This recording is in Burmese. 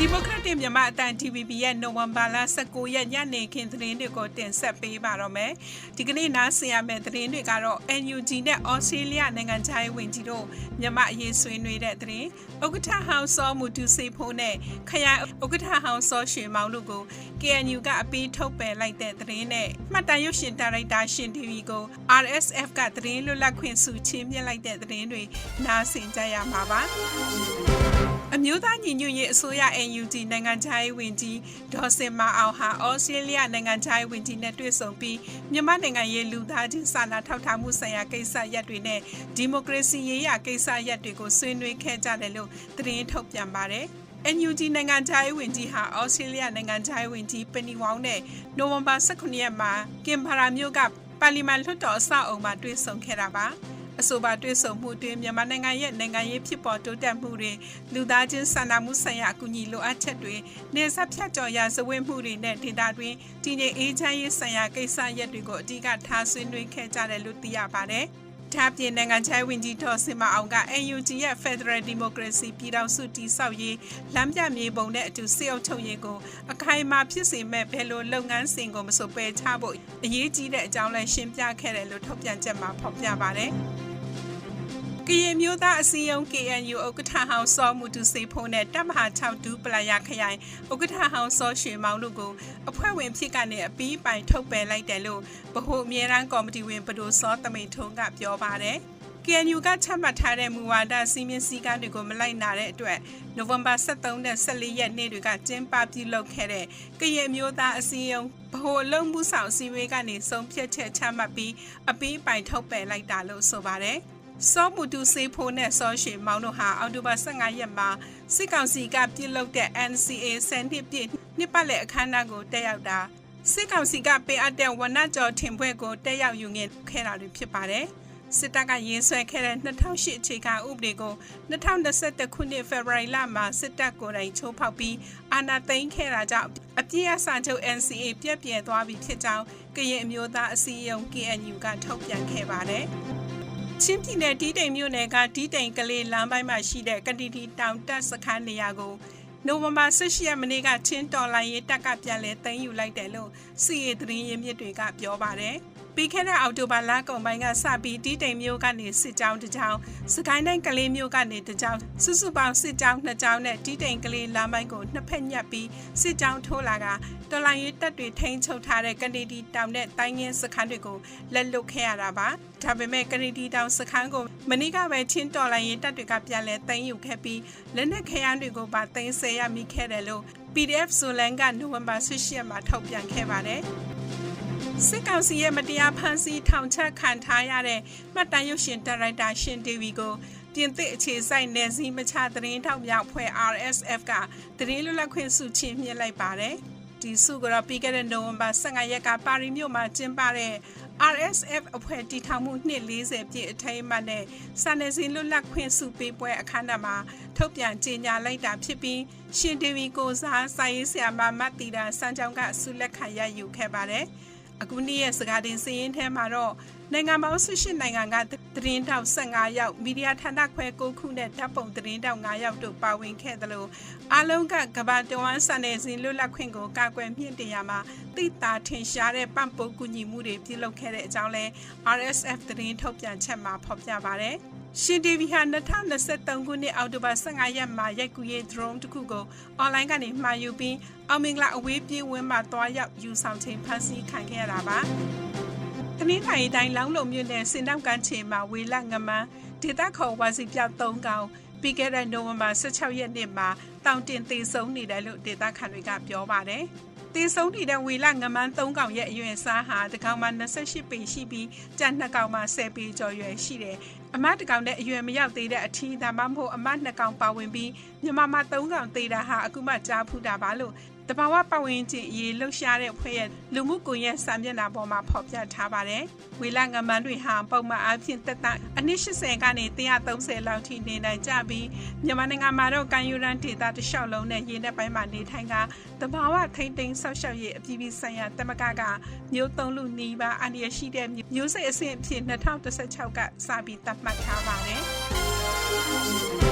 ဒီမိုကရက် တစ်မြန်မာအတန် TVB ရဲ့နိုဝင်ဘာလ19ရက်ညနေခင်းသတင်းတွေကိုတင်ဆက်ပေးပါတော့မယ်။ဒီကနေ့နားဆင်ရမယ့်သတင်းတွေကတော့ NUG နဲ့ Australia နိုင်ငံခြားရေးဝန်ကြီးတို့မြန်မာအရေးဆွေးနွေးတဲ့သတင်း။ဥက္ကဋ္ဌဟောင်းစောမှုဒုစေဖို့နဲ့ခရိုင်ဥက္ကဋ္ဌဟောင်းစောရွှေမောင်တို့ကို KNU ကအပြီးထုတ်ပယ်လိုက်တဲ့သတင်းနဲ့မှတ်တမ်းရုပ်ရှင်ဒါရိုက်တာရှင် TV ကို RSF ကသတင်းလွတ်လပ်ခွင့်စုချင်းမြင့်လိုက်တဲ့သတင်းတွေနားဆင်ကြရမှာပါ။အမျိုးသားညီညွတ်ရေးအစိုးရ NUG နိုင်ငံခြားရေးဝန်ကြီးဒေါ်စင်မာအောင်ဟာဩစတြေးလျနိုင်ငံခြားရေးဝန်ကြီးနဲ့တွေ့ဆုံပြီးမြန်မာနိုင်ငံရေးလူသားချင်းစာနာထောက်ထားမှုဆိုင်ရာကိစ္စရပ်တွေနဲ့ဒီမိုကရေစီရေးရာကိစ္စရပ်တွေကိုဆွေးနွေးခဲ့ကြတယ်လို့သတင်းထုတ်ပြန်ပါတယ်။ NUG နိုင်ငံခြားရေးဝန်ကြီးဟာဩစတြေးလျနိုင်ငံခြားရေးဝန်ကြီးပနီဝေါင်းနဲ့နိုဝင်ဘာ18ရက်မှာကင်ဘာရာမြို့ကပါလီမန်လွှတ်တော်အဆောက်အအုံမှာတွေ့ဆုံခဲ့တာပါ။ အဆိုပါတွေ့ဆုံမှုတွင်မြန်မာနိုင်ငံရဲ့နိုင်ငံရေးဖြစ်ပေါ်တိုးတက်မှုတွေလူသားချင်းစာနာမှုဆိုင်ရာအကူအညီလိုအပ်ချက်တွေနေဆက်ဖြတ်ကျော်ရာဇဝတ်မှုတွေနဲ့ဒေသတွင်းတည်ငြိမ်အေးချမ်းရေးဆိုင်ရာကိစ္စရပ်တွေကိုအဓိကထားဆွေးနွေးခဲ့ကြတယ်လို့သိရပါတယ်။ ဒါပြင်နိုင်ငံခြားဝင်ကြီးတော်စင်မအောင်က NUG ရဲ့ Federal Democracy ပြည်ထောင်စုတည်ဆောက်ရေးလမ်းပြမြေပုံနဲ့အတူစေအုပ်ချုပ်ရေးကိုအခိုင်အမာဖြစ်စေမဲ့ဘယ်လိုလုပ်ငန်းစဉ်ကိုမဆိုပယ်ချဖို့အရေးကြီးတဲ့အကြောင်းလဲရှင်းပြခဲ့တယ်လို့ထုတ်ပြန်ချက်မှာဖော်ပြပါတယ်။ ကရင်မျိုးသားအစည်းအရုံး KNU ဥက္ကဋ္ဌဟောင်းစောမှုတူစေဖို့နဲ့တပ်မဟာ6ဒူးပလာရခရိုင်ဥက္ကဋ္ဌဟောင်းစောရွှေမောင်တို့ကိုအဖွဲ့ဝင်ဖြစ်ကနေအပီးပိုင်ထုတ်ပယ်လိုက်တယ်လို့ဗဟိုအမြဲတမ်းကော်မတီဝင်ဘဒိုစောတမိန်ထုံးကပြောပါတယ်။ KNU ကချမှတ်ထားတဲ့မူဝါဒစီမင်းစည်းကမ်းတွေကိုမလိုက်နာတဲ့အတွက်နိုဝင်ဘာ23နဲ့14ရက်နေ့တွေကကျင်းပပြုလုပ်ခဲ့တဲ့ကရင်မျိုးသားအစည်းအရုံးဗဟိုလုံမှုဆောင်အစည်းအဝေးကနေဆုံးဖြတ်ချက်ချမှတ်ပြီးအပီးပိုင်ထုတ်ပယ်လိုက်တာလို့ဆိုပါတယ်။ စောမှုတူစေဖိုးနဲ့စောရှိမောင်တို့ဟာအောက်တိုဘာ15ရက်မှာစစ်ကောင်စီကပြုလုပ်တဲ့ NCA ဆန်နှစ်ပြည့်နှစ်ပတ်လည်အခမ်းအနားကိုတက်ရောက်တာစစ်ကောင်စီကပေးအပ်တဲ့ဝဏ္ဏကျော်ထင်ပွဲကိုတက်ရောက်ယူငင်ခဲ့တာတွေဖြစ်ပါတယ်စစ်တပ်ကရေးဆွဲခဲ့တဲ့2008အခြေခံဥပဒေကို2021ခုနှစ်ဖေဖော်ဝါရီလမှာစစ်တပ်ကိုယ်တိုင်ချိုးဖောက်ပြီးအာဏာသိမ်းခဲ့တာကြောင့်အပြည့်အစချုပ် NCA ပြက်ပြဲသွားပြီဖြစ်ကြောင်းကရင်အမျိုးသားအစည်းအရုံး KNU ကထုတ်ပြန်ခဲ့ပါတယ်။ ချင်းပြည်နယ်တီးတိမ်မြို့နယ်ကတီးတိမ်ကလေးလမ်းပိုင်းမှာရှိတဲ့ကတိတီတောင်တက်စခန်းနေရာကိုနိုဝင်ဘာ16ရက်နေ့ကချင်းတော်လိုင်းရေးတပ်ကပြန်လည်သိမ်းယူလိုက်တယ်လို့စီရီသတင်းရင်းမြစ်တွေကပြောပါတယ်။ ပြီးခဲ့တဲ့အောက်တိုဘာလကုန်ပိုင်းကစပြီးတီးတိမ်မြို့ကနေစစ်ကြောင်းတစ်ကြောင်းစကိုင်းတိုင်းကလေးမြို့ကနေတစ်ကြောင်းစုစုပေါင်းစစ်ကြောင်းနှစ်ကြောင်းနဲ့တီးတိမ်ကလေးလမ်းပိုင်းကိုနှစ်ဖက်ညက်ပြီးစစ်ကြောင်းထိုးလာကတော်လိုင်းရေးတပ်တွေထိန်းချုပ်ထားတဲ့ကနေဒီတောင်နဲ့တိုင်းရင်းစခန်းတွေကိုလက်လွတ်ခဲ့ရတာပါဒါပေမဲ့ကနေဒီတောင်စခန်းကိုမနေ့ကပဲချင်းတော်လိုင်းရေးတပ်တွေကပြန်လည်သိမ်းယူခဲ့ပြီးလက်နက်ခဲယမ်းတွေကိုပါသိမ်းဆည်းရမိခဲ့တယ်လို့ PDF ဆိုလန်ကနိုဝင်ဘာ16ရက်မှာထုတ်ပြန်ခဲ့ပါတယ် စစ်ကောင်စီရဲ့မတရားဖမ်းဆီးထောင်ချခံထားရတဲ့မှတ်တမ်းရုပ်ရှင်ဒါရိုက်တာရှင်ဒေဗီကိုပြင်သစ်အခြေစိုက်နယ်စည်းမခြားသတင်းထောက်များအဖွဲ့ RSF ကသတင်းလွတ်လပ်ခွင့်စုချင်းမြင့်လိုက်ပါတယ်။ဒီစုကတော့ပြီးခဲ့တဲ့နိုဝင်ဘာ15ရက်ကပါရီမြို့မှာကျင်းပတဲ့ RSF အဖွဲ့တည်ထောင်မှုနှစ်40ပြည့်အထိမ်းအမှတ်နဲ့စာနယ်ဇင်းလွတ်လပ်ခွင့်စုပေးပွဲအခမ်းအနားမှာထုတ်ပြန်ကြေညာလိုက်တာဖြစ်ပြီးရှင်ဒေဝီကိုစားစာရေးဆရာမမတ်တီတာစံကြောင်းကဆုလက်ခံရယူခဲ့ပါတယ်။ အခုနေ့ရဲ့စကားတင်စည်ရင်ထဲမှာတော့နိုင်ငံပေါင်း18နိုင်ငံကသတင်းတောက်15ယောက်မီဒီယာဌာနခွဲ9ခုနဲ့ဓာတ်ပုံသတင်းတောက်9ယောက်တို့ပါဝင်ခဲ့တယ်လို့အလုံးကကဘာတဝမ်းစံနယ်စင်လွတ်လပ်ခွင့်ကိုကာကွယ်မြင့်တင်ရမှာသိတာထင်ရှားတဲ့ပံ့ပိုးကူညီမှုတွေပြုလုပ်ခဲ့တဲ့အကြောင်းလဲ RSF သတင်းထုတ်ပြန်ချက်မှာဖော်ပြပါဗျ။ ရှင်ဒေဗီဟာ2023ခုနှစ်အောက်တိုဘာ15ရက်မှာရိုက်ကူးရေး drone တစ်ခုကို online ကနေမှာယူပြီးအောင်မင်္ဂလာအဝေးပြေးဝင်းမှာတွားရောက်ယူဆောင်ချိန်ဖမ်းဆီးခံခဲ့ရတာပါ။တနင်္လာရီတိုင်းလောင်းလုံမြို့နယ်စင်တောက်ကန်းချေမှာဝေလငမန်းဒေသခေါ်ဝါစီပြောက်၃កောင်ပြီးခဲ့တဲ့နိုဝင်ဘာ16ရက်နေ့မှာတောင်တင်သေးဆုံးနေတယ်လို့ဒေသခံတွေကပြောပါတယ်။ တေဆုံးနေတဲ့ဝေလငမန်း၃កောင်ရဲ့အရွယ်စားဟာတကောင်မှ28ပေရှိပြီးကြံ2ကောင်မှ10ပေကျော်ရွယ်ရှိတယ်အမတ်တကောင်နဲ့အရွယ်မရောက်သေးတဲ့အထီးဒါမှမဟုတ်အမတ်2ကောင်ပါဝင်ပြီးမြန်မာမှာ3ကောင်သေးတာဟာအခုမှကြားဖူးတာပါလို့ တဘာဝပတ်ဝန်းကျင်အရေးလှုပ်ရှားတဲ့ဖွဲ့ရဲ့လူမှုကွန်ရက်စာမျက်နှာပေါ်မှာဖော်ပြထားပါတယ်။ဝေလငမန်းတွေဟာပုံမှန်အားဖြင့်တက်တာအနည်း80ကနေ130လောက်ထိနေနိုင်ကြပြီးမြန်မာနိုင်ငံမှာတော့ကန်ယူရန်ဒေတာတစ်လျှောက်လုံးနဲ့ရင်းတဲ့ပိုင်းမှာနေထိုင်ကတဘာဝထိမ့်သိမ်းဆောက်ရှောက်ရေးအပြည်ပြည်ဆိုင်ရာတမကကမျိုးသုံးလူနီးပါးအန္တရာယ်ရှိတဲ့မျိုးစိတ်အဆင့်အဖြစ်2016ကစပြီးသတ်မှတ်ထားပါတယ်။